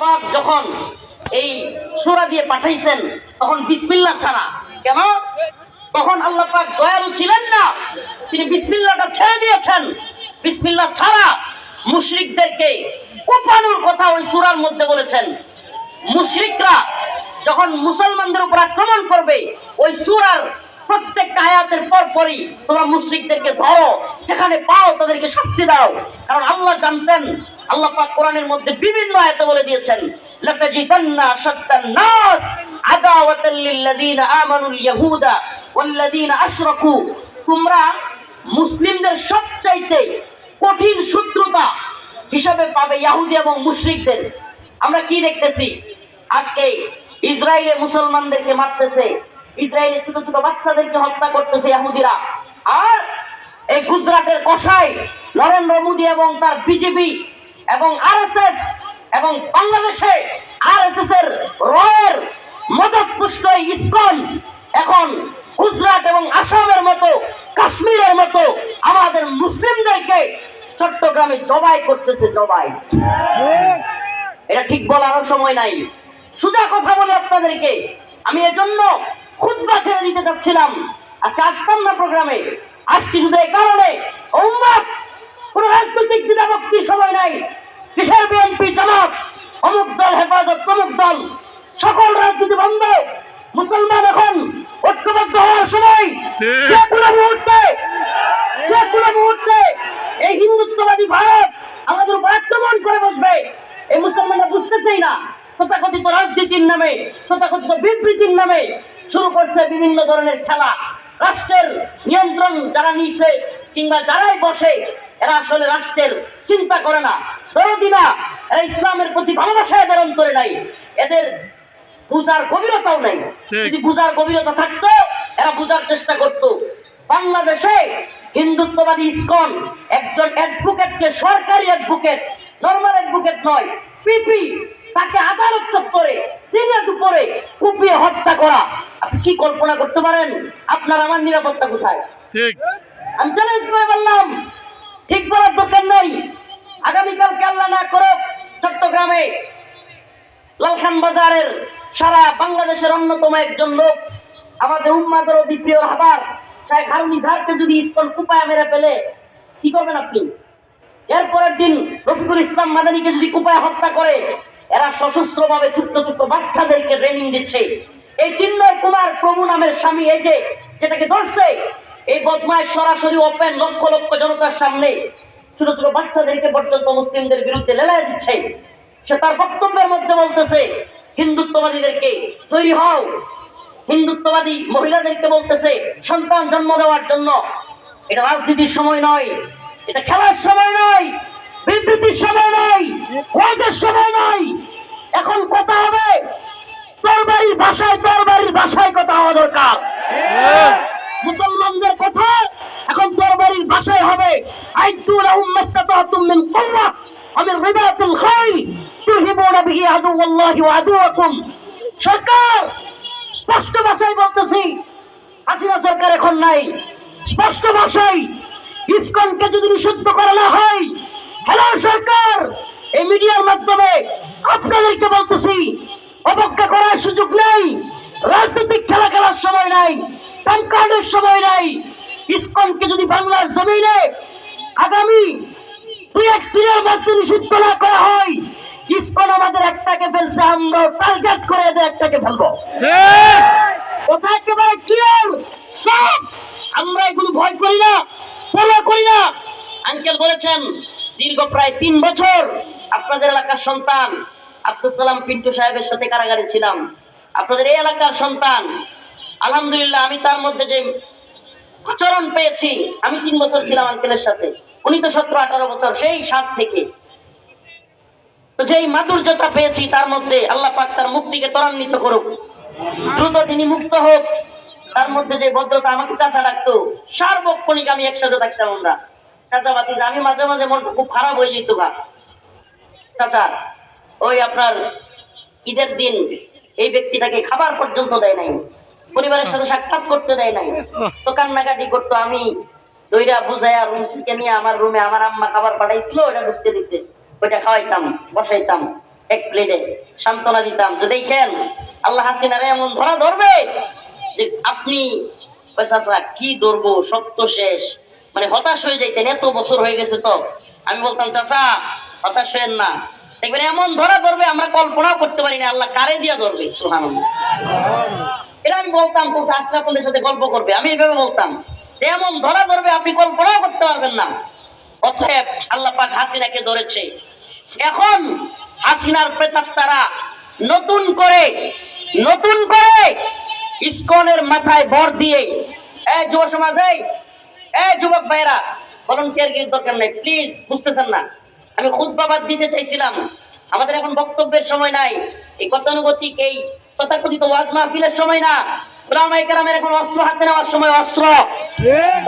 পাক যখন এই সূরা দিয়ে পাঠাইছেন, তখন বিসমিল্লাহ ছাড়া। কেন? তখন আল্লাহ পাক দয়ালু ছিলেন না। তিনি বিসমিল্লাহটা ছেড়ে দিয়েছেন। বিসমিল্লাহ ছাড়া মুশরিকদেরকে কোপানোর কথা ওই সুরার মধ্যে বলেছেন। মুশরিকরা যখন মুসলমানদের উপর আক্রমণ করবে, ওই সূরার প্রত্যেকটা আয়াতের পর পরই তোমরা মুশরিকদেরকে ধরো, যেখানে পাও তাদেরকে শাস্তি দাও। কারণ আল্লাহ জানতেন, আল্লাহ পাক কোরআনের মধ্যে বিভিন্ন আয়াতে বলে দিয়েছেন, লাতাজিদান্না শাত্তান নাস আদাওয়াতাল লিল্লাযিনা আমানুল ইয়াহুদা ওয়াল্লাযিনা আশরাকু। তোমরা মুসলিমদের সবচাইতে কঠিন শত্রুতা হিসাবে পাবে ইহুদি এবং মুশরিকদের। আমরা কি দেখতেছি? আজকে ইসরায়েলে মুসলমানদেরকে মারতেছে ইসরায়েলের ছোট ছোট বাচ্চাদেরকে হত্যা করতেছে ইহুদিরা আর এই গুজরাটের কষাই নরেন্দ্র মোদী এবং তার বিজেপি এবং আরএসএস এবং বাংলাদেশে আরএসএস এর রয়ের মদত পুষ্ট ইসকন এখন গুজরাট এবং আসামের মতো, কাশ্মীরের মতো আমাদের মুসলিমদেরকে চট্টগ্রামে জবাই করতেছে, জবাই। এটা ঠিক বলারও সময় নাই। সোজা কথা বলে আপনাদেরকে। আমি এজন্য খুদ্া ছেড়ে দিতে চাচ্ছিলাম। আজকে আসতাম না প্রোগ্রামে। আসছি শুধু এই কারণে। কোন রাজনৈতিক দ্বিধাভক্তির সময় নাই। কিসের বিএনপি জামাত? অমুক দল হেফাজত, তমুক দল? সকল রাজনীতি বন্ধ। মুসলমান এখন ঐক্যবদ্ধ হওয়ার সময়। যে কোনো মুহূর্তে, যে কোনো মুহূর্তে এই হিন্দুত্ববাদী ভারত আমাদের উপর আক্রমণ করে বসবে। এই মুসলমানরা বুঝতেছেই না। তথাকথিত রাজনীতির নামে, তথাকথিত বিবৃতির নামে শুরু করছে বিভিন্ন ধরনের খেলা। রাষ্ট্রের নিয়ন্ত্রণ যারা নিছে কিংবা যারাই বসে এরা আসলে রাষ্ট্রের চিন্তা করে না। দরদি না এরা ইসলামের প্রতি ভালোবাসা এদের অন্তরে নাই। এদের বুঝার গভীরতাও নাই। যদি বুঝার গভীরতা থাকতো এরা বুঝার চেষ্টা করত। বাংলাদেশে হিন্দুত্ববাদী ইসকন একজন অ্যাডভোকেটকে সরকারি অ্যাডভোকেট নর্মাল অ্যাডভোকেট নয় পিপি তাকে আদালত চত্বরে দিনে দুপুরে কুপিয়ে হত্যা করা। আপনি কি কল্পনা করতে পারেন? আপনার আমার নিরাপত্তা কোথায়? ঠিক। আমি চ্যালেঞ্জ করে বললাম ঠিক বলার দরকার নেই। আগামীকাল কেল্লা না করে চট্টগ্রামে লালখান বাজারের সারা বাংলাদেশের অন্যতম একজন লোক আমাদের উম্মাদের অতি প্রিয় হাবার শাহেখ হারুনি ঝাড়কে যদি ইস্কন কুপায় মেরে ফেলে কি করবেন আপনি? এরপরের দিন রফিকুল ইসলাম মাদানিকে যদি কুপায় হত্যা করে এরা সশস্ত্র ভাবে ছোট্ট ছোট্ট বাচ্চাদেরকে ট্রেনিং দিচ্ছে। এই চিন্ময় কুমার প্রভু নামের স্বামী, এই যে, যেটাকে ধরছে, এই বদমায় সরাসরি ওপেন লক্ষ লক্ষ জনতার সামনে ছোট ছোট বাচ্চাদেরকে পর্যন্ত মুসলিমদের বিরুদ্ধে লেলায় দিচ্ছে। সে তার বক্তব্যের মধ্যে বলতেছে, হিন্দুত্ববাদীদেরকে তৈরি হও। হিন্দুত্ববাদী মহিলাদেরকে বলতেছে, সন্তান জন্ম দেওয়ার জন্য। এটা রাজনীতির সময় নয়, এটা খেলার সময় নয়। বিবৃতির সময় নয় ওয়াজের সময় নাই। এখন কথা হবে তোর বাড়ির ভাষায় তোর বাড়ির ভাষায় কথা হওয়া দরকার। মুসলমানদের কথা এখন তোর বাড়ির ভাষায় হবে। আইতু লাহুম মাস্তাতাতুম মিন কুওয়া ওয়া মিন রিবাতিল খাইল তুরহিবুনা বিহি আদুওয়াল্লাহি ওয়া আদুওয়াকুম। সরকার স্পষ্ট ভাষায় বলতেছি হাসিনা সরকার এখন নাই। স্পষ্ট ভাষায় ইসকনকে যদি নিষিদ্ধ করা না হয় হ্যালো সরকার, এই মিডিয়ার মাধ্যমে আপনাদেরকে বলতেছি অপেক্ষা করার সুযোগ নেই, রাজনৈতিক খেলা খেলার সময় নাই কামকাণ্ডের সময় নাই, ইসকনকে যদি বাংলার জমিনে আগামী দুই এক দিনের মধ্যে নিষিদ্ধ না করা হয়, ইসকন আমাদের একটাকে ফেলছে, আমরা টার্গেট করে এদের একটাকে ফেলব। কথা একেবারে ক্লিয়ার সব, আমরা এগুলো ভয় করি না, পরোয়া করি না। আঙ্কেল বলেছেন দীর্ঘ প্রায় তিন বছর আপনাদের এলাকার সন্তান আব্দুল সালাম পিন্টু সাহেবের সাথে কারাগারে ছিলাম। আপনাদের এই এলাকার সন্তান, আলহামদুলিল্লাহ আমি তার মধ্যে যে আচরণ পেয়েছি, আমি তিন বছর ছিলাম আঙ্কেলের সাথে। উনি তো সতেরো, আঠারো বছর, সেই সাত থেকে। তো যেই মাধুর্যতা পেয়েছি তার মধ্যে আল্লাহ পাক তার মুক্তিকে ত্বরান্বিত করুক। দ্রুত তিনি মুক্ত হোক। তার মধ্যে যে ভদ্রতা আমাকে চাচা ডাকতো, সার্বক্ষণিক আমি একসাথে থাকতাম আমরা। চাচা বাতিজা আমি মাঝে মাঝে মনটা খুব খারাপ হয়ে যেত গা। চাচা, ওই আপনার ঈদের দিন এই ব্যক্তিটাকে খাবার পর্যন্ত দেয় নাই, পরিবারের সাথে সাক্ষাৎ করতে দেয় নাই, তো কান্নাকাটি করতো আমি দইরা বুঝাইয়া রুম থেকে নিয়ে আমার রুমে আমার আম্মা খাবার পাঠাইছিল ওটা ঢুকতে দিছে, ওইটা খাওয়াইতাম, বসাইতাম, এক প্লেটে সান্ত্বনা দিতাম, যে দেখেন, আল্লাহ হাসিনারে এমন ধরা ধরবে যে আপনি পয়সা কি ধরবো, সত্য শেষ। মানে হতাশ হয়ে যাইতেন, এত বছর হয়ে গেছে তো। আমি বলতাম, চাচা, হতাশ হয়েন না। দেখবেন, এমন ধরা ধরবে, আমরা কল্পনাও করতে পারি না, আল্লাহ কারে দিয়া ধরবে সুহান আমি বলতাম তো আসলে আপনাদের সাথে গল্প করবে। আমি এভাবে বলতাম, যে এমন ধরা ধরবে, আপনি কল্পনাও করতে পারবেন না। অতএব আল্লাহ পাক হাসিনাকে ধরেছে। এখন হাসিনার প্রেতাত্মারা নতুন করে নতুন করে ইস্কনের মাথায় ভর দিয়ে, এই যুব সমাজ এই যুবক ভাইরা ভলন্টিয়ার গিরির দরকার নাই? প্লিজ বুঝতেছেন না। আমি খুদ্বাবাদ দিতে চাইছিলাম। আমাদের এখন বক্তব্যের সময় নাই। এই গতানুগতিক এই তথাকথিত ওয়াজ মাহফিলের সময় না। ওলামায়ে কেরামের এখন অস্ত্র হাতে নেওয়ার সময় অস্ত্র।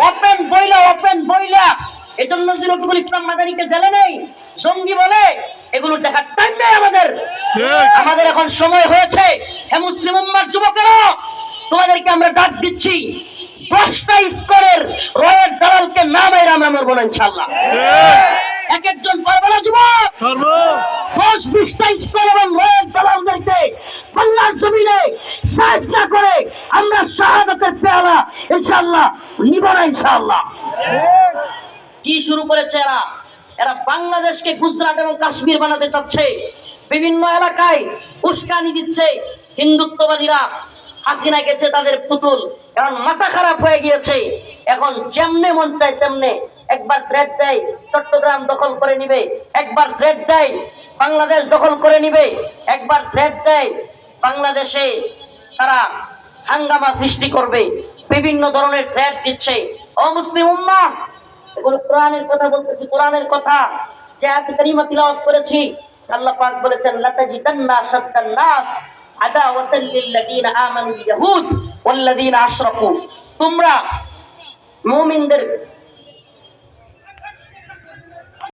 ওপেন বইলা ওপেন বইলা। এজন্য যে রফিকুল ইসলাম মাদারিকে জেলে নেই সঙ্গী বলে এগুলো দেখার টাইম নেই আমাদের। আমাদের এখন সময় হয়েছে। হে মুসলিম উম্মার যুবকেরা তোমাদেরকে আমরা ডাক দিচ্ছি। দশটা স্কোরের রয়ের দালালকে নামাই রাম আমার বলে ইনশাল্লাহ এক একজন পারবে না যুবক? দশ বিশটা স্কোর এবং রয়ের দালালদেরকে বাংলার জমিনে সাজ না করে আমরা শাহাদাতের পেয়ালা ইনশাল্লাহ নিব না ইনশাল্লাহ কি শুরু করেছে এরা? এরা বাংলাদেশকে গুজরাট এবং কাশ্মীর বানাতে চাচ্ছে। বিভিন্ন এলাকায় উস্কানি দিচ্ছে হিন্দুত্ববাদীরা। হাসিনা গেছে তাদের পুতুল, এখন মাথা খারাপ হয়ে গিয়েছে। এখন যেমনে মন চায় তেমনে একবার থ্রেড দেয়, চট্টগ্রাম দখল করে নিবে, একবার থ্রেড দেয়, বাংলাদেশ দখল করে নিবে, একবার থ্রেড দেয়, বাংলাদেশে তারা হাঙ্গামা সৃষ্টি করবে, বিভিন্ন ধরনের থ্রেড দিচ্ছে। অমুসলিম উম্মা, এগুলো কোরআনের কথা বলতেছি, কোরআনের কথা। যে আয়াত কারিমা তিলাওয়াত করেছি, আল্লাহ পাক বলেছেন, লাতাজিদান্না শাদ্দান নাস। আদাওয়াতাল লিল্লাযিনা আমানুল ইয়াহুদ ওয়াল্লাযিনা আশরাকু তোমরা মুমিনদের